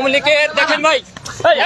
আওয়ামী লীগের দেখেন ভাই। এই,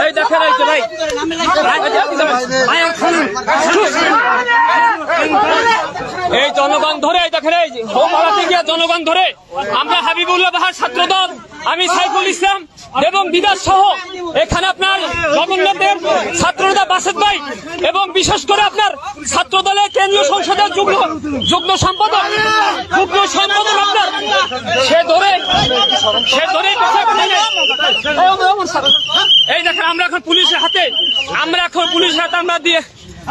এই, দেখেন এই যে ভাই। এই জনগণ ধরে দেখেন এই যে হোমপাড়াতে গিয়ে জনগণ ধরে। আমরা হাবিবুল্লাহ বাহার ছাত্রদল আমি সাইফুল ইসলাম এবং বিকাশ সহ এখানে আপনার জগন্নাথের ছাত্রদা বাসেদ ভাই এবং বিশেষ করে আপনার ছাত্রদলের কেন্দ্রীয় সংসদের যুগ্ম যুগ্ম সম্পাদক আপনার সে ধরে সে ধরে এই দেখেন আমরা এখন পুলিশের হাতে। আমরা এখন পুলিশের হাতে আমরা দিয়ে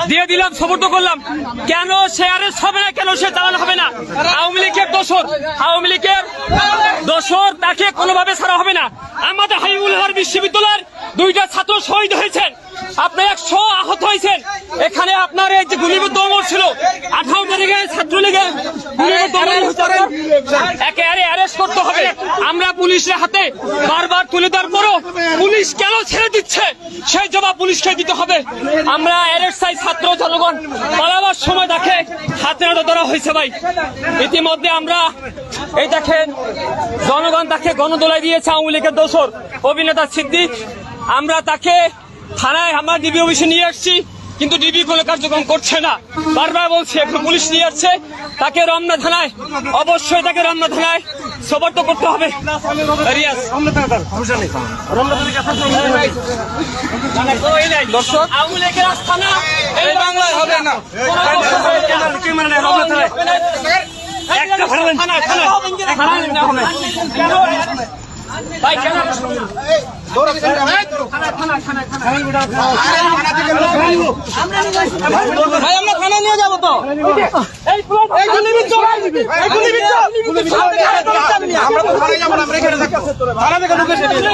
দিয়ে দিলাম, সমর্থ করলাম। কেন সে আরেস্ট হবে না? কেন সে চালান হবে না? আওয়ামী লীগের দোষর। আওয়ামী লীগের দোষর তাকে কোনোভাবে ছাড়া হবে না। আমাদের হাইবুল বিশ্ববিদ্যালয়ের দুইটা ছাত্র শহীদ হয়েছেন। আপনি একশো আহত হয়েছেন। এখানে আপনার এই যে গুলিবিদ্ধ অমর ছিল, আঠারো তারিখে ছাত্রলীগের গুলিবিদ্ধ অমর হচ্ছে আপনার। একে আরে অ্যারেস্ট করতে হবে। আমরা পুলিশের হাতে বারবার তুলে দেওয়ার পরও পুলিশ কেন ছেড়ে দিচ্ছে? সেই জবাব পুলিশকে দিতে হবে। আমরা অ্যারেস্ট ছাত্র জনগণ। পালাবার সময় দেখে হাতে হাতে ধরা হয়েছে ভাই। ইতিমধ্যে আমরা, এই দেখেন, জনগণ তাকে গণদোলায় দিয়েছে আওয়ামী লীগের দোষর। অভিনেতা সিদ্দিক, আমরা তাকে থানায়, আমরা ডিবি অফিসে নিয়ে আসছি। কিন্তু ডিবি কোনো কার্যক্রম করছে না। বারবার বলছে একটু পুলিশ নিয়ে আসছে। তাকে রমনা থানায় অবশ্যই তাকে রমনা থানায় সবর্ত করতে হবে। দর্শক এই বাংলায় হবে না। একটা ভাই আমরা থানা নিয়ে যাব তো।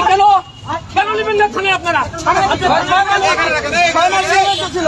কেন? কেন নেবেন না থানায় আপনারা? ছিল।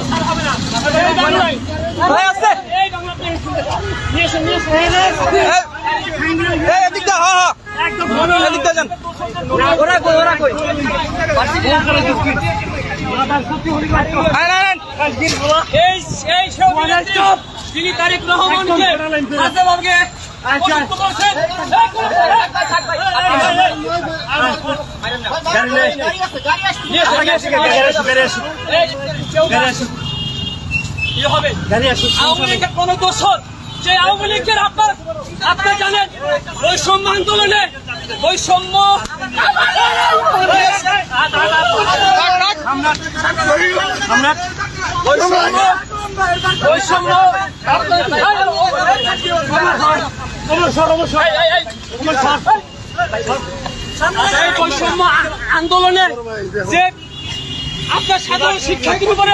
যান তারিক রহমানকে আজবাবকে পছন্দ করছেন কি হবে। আওয়ামী লীগের কোন দোষর যে আওয়ামী লীগের আপনার আপনি জানেন বৈষম্য আন্দোলনে বৈষম্য আন্দোলনে যে আপনার সাধারণ শিক্ষার্থীর উপরে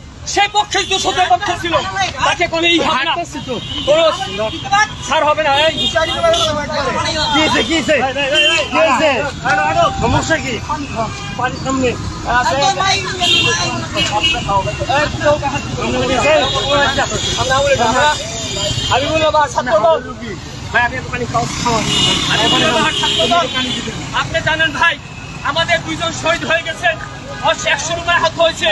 সে পক্ষে দোষদের পক্ষে ছিল তাকে কোনো এই কোনো ছাড় হবে না এই সমস্যা কি বাড়ির সামনে ছাত্রদল আপনি জানেন ভাই আমাদের দুইজন শহীদ হয়ে গেছেন হয়েছে।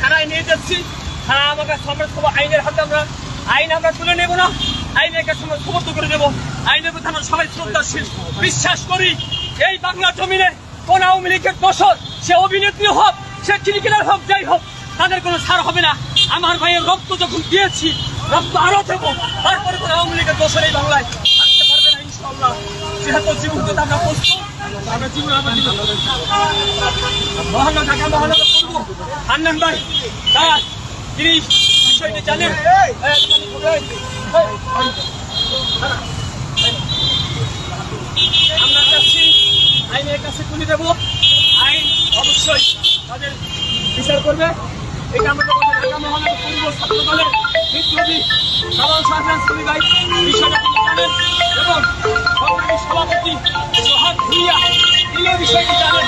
থানায় নিয়ে। যাচ্ছি। হ্যাঁ করে দেবো বিশ্বাস করি, এই বাংলা জমিনে কোন আওয়ামী লীগের বছর সে অভিনেত্রী হোক, সে ক্রিকেটার হোক, যাই হোক, তাদের কোনো ছাড় হবে না। আমার ভাইয়ের রক্ত যখন দিয়েছি রক্ত আরও দেবো তারপরে কোনো আওয়ামী লীগের দোষর এই বাংলায় থাকতে পারবে না ইনশাল্লাহ যেহেতু জীবন দিতে আমরা প্রস্তুত আমরা জীবন আমরা মহানগর ঢাকা মহানগর করব হান্নান ভাই তার তিনি বিষয়টি জানেন? আমরা চাচ্ছি আইনের কাছে তুলে দেবো। আইন অবশ্যই তাদের বিচার করবে। এটা আমরা ঢাকা মহানগর পূর্ব ছাত্র দলের বিপ্লবী সাধারণ সাধারণ শ্রী বিষয়টা তিনি জানেন এবং সংগ্রামী সভাপতি সোহাগ ভুইয়া তিনিও বিষয়টি জানেন।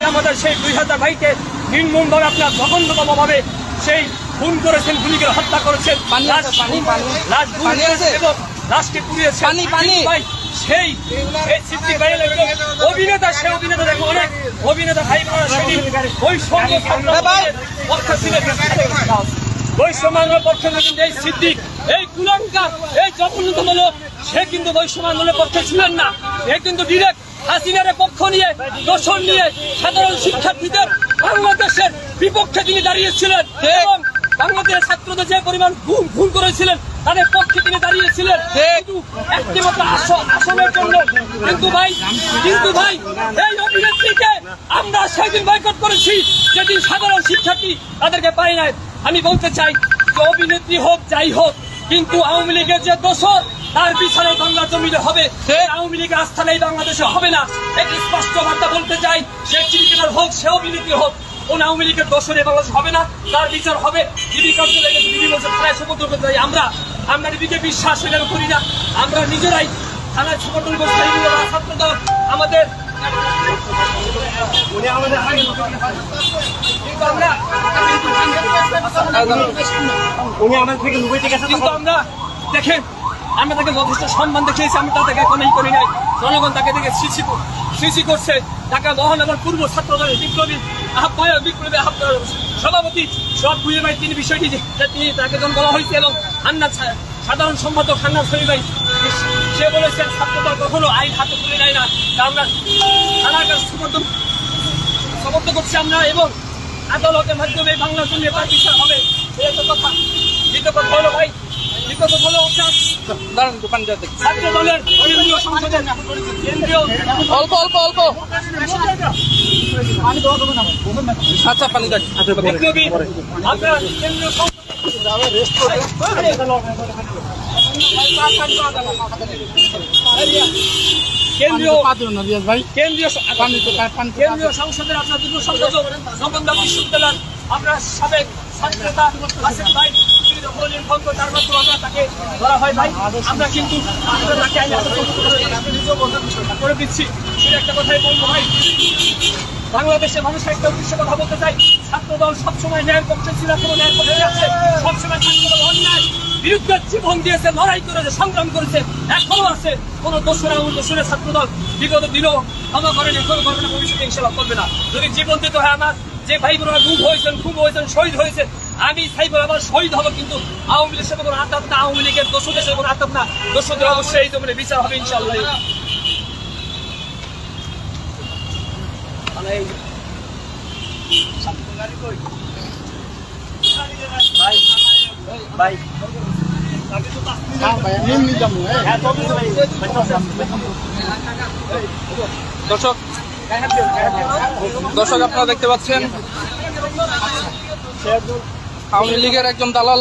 আমাদের সেই দুই হাজার ভাইকে নির্মম ভাবে আপনার জঘন্যতম ভাবে সেই খুন করেছেন গুলিকে হত্যা করেছেন লাশ-। লাশ এবং লাশকে পুড়িয়েছেন। সেই সিদ্দিক অভিনেতা সে অভিনেতা দেখো অনেক অভিনেতা সেদিন ওই সঙ্গ। পক্ষে বৈষম্য পক্ষে কিন্তু এই সিদ্দিক এই কুলঙ্কার এই সে কিন্তু পক্ষে ছিলেন না এ কিন্তু ডিরেক্ট হাসিনার পক্ষ নিয়ে দোষণ নিয়ে সাধারণ শিক্ষার্থীদের বাংলাদেশের বিপক্ষে তিনি দাঁড়িয়েছিলেন এবং বাংলাদেশের ছাত্রদের যে পরিমাণ ভুল ভুল করেছিলেন তাদের পক্ষে তিনি দাঁড়িয়েছিলেন। কিন্তু একটিমাত্র আসনের জন্য কিন্তু ভাই কিন্তু ভাই এই অভিনেত্রীকে আমরা সেদিন বয়কট করেছি যেদিন সাধারণ শিক্ষার্থী তাদেরকে পাই নাই। আমি বলতে চাই যে অভিনেত্রী হোক যাই হোক কিন্তু আওয়ামী লীগের যে দোষর তার বিচারে বাংলা জমিনে হবে। আওয়ামী লীগের আস্থান এই বাংলাদেশে হবে না। একটি স্পষ্ট বার্তা বলতে চাই সে ক্রিকেটার হোক সে অভিনেত্রী হোক কোন আওয়ামী লীগের দোষরে বাংলাদেশ হবে না তার বিচার হবে। ডিবি কার্যালয়ে গেছে ডিবি বলছে থানায় সমর্থন করতে চাই আমরা। আমরা ডিবিকে বিশ্বাস এটা করি না। আমরা নিজেরাই থানায় সমর্থন করতে ছাত্র আমাদের কিন্তু উনি আমাদের থেকে লুকাইতে গেছে কিন্তু আমরা দেখেন আমরা তাকে যথেষ্ট সম্মান দেখিয়েছি, আমি তাদেরকে কোনো ই করি নাই। জনগণ তাকে দেখে সিসি সিসি করছে। ঢাকা মহানগর পূর্ব ছাত্র বিপ্লবী, আহ্বায়ক বিপ্লবী আহ্বায়ক সভাপতি সব বুঝে ভাই, তিনি বিষয়টি তিনি তাকে যখন বলা হয়েছে এবং হান্নার ছা- সাধারণ সম্পাদক হান্নার শরীফ ভাই, সে বলেছেন ছাত্র দল কখনো আইন হাতে তুলে নেয় না। তা আমরা থানার কাছে সমর্থন সমর্থন করছি আমরা এবং আদালতের মাধ্যমে বাংলা জন্য বিচার হবে। এই একটা কথা। দ্বিতীয় কথা হলো ভাই কথা হলো আপনার দাঁড়ান দেওয়া দেখি। ছাত্র দলের কেন্দ্রীয় সংসদের কেন্দ্রীয় অল্প অল্প অল্প। আচ্ছা পানি বিপ্লবী আপনার কেন্দ্রীয় কেন্দ্রীয় ভাই। কেন্দ্রীয় পানি তো পানি কেন্দ্রীয় সংসদের আপনার যুগ্ম সম্পাদক নবন্দা বিশ্ববিদ্যালয়ের আপনার সাবেক ভাই হয় বাংলাদেশের মানুষের একটা উদ্দেশ্যে কথা বলতে চাই ছাত্র দল সবসময় ন্যায়ের পক্ষে ছিল সবসময় ছাত্র দল অন্যায়, বিরুদ্ধে জীবন দিয়েছে, লড়াই করেছে, সংগ্রাম করেছে, এখনও আছে। কোন দোষরা দোষরে ছাত্র দল বিগত দিনও ক্ষমা করেন এখন করবে না ভবিষ্যতে ইনশাল্লাহ করবে না। যদি জীবন দিতে, হয়, আমার যে ভাই বোনেরা গুম হয়েছেন, খুব হয়েছেন, শহীদ হয়েছে আমি সাইবার আবার শহীদ হব কিন্তু আওয়ামী লীগের সাথে কোনো আতাপ না, আওয়ামী লীগের দোষদের সাথে কোনো আতাপ না। দোষদের অবশ্যই জমিনে বিচার হবে ইনশাল্লাহ দর্শক দর্শক আপনারা দেখতে পাচ্ছেন। আওয়ামী লীগের একজন দালাল।